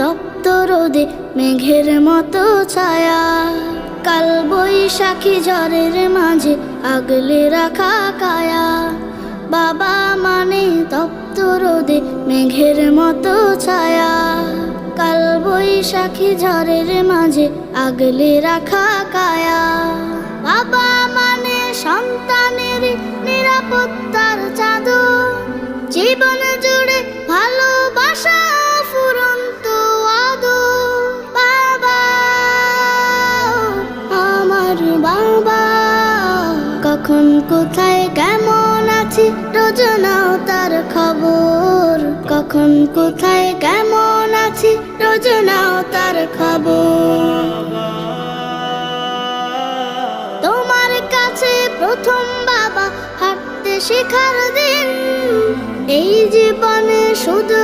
তপ্ত রোদে মেঘের মতো ছায়া, কাল বৈশাখী ঝড়ের মাঝে আগলে রাখা কায়া। বাবা মানে তপ্ত রোদে মেঘের মতো ছায়া, কাল বৈশাখী ঝড়ের মাঝে আগলে রাখা কায়া। বাবা মানে সন্তানের নিরাপত্তার চাদর, জীবন বাবা, কখন কোথায় কেমন আছি, রোজ নাও তার খবর। কখন কোথায় কেমন আছি, রোজ নাও তার খবর। তোমার কাছে প্রথম বাবা, হাঁটতে শেখার দিন। এই জীবনে শুধু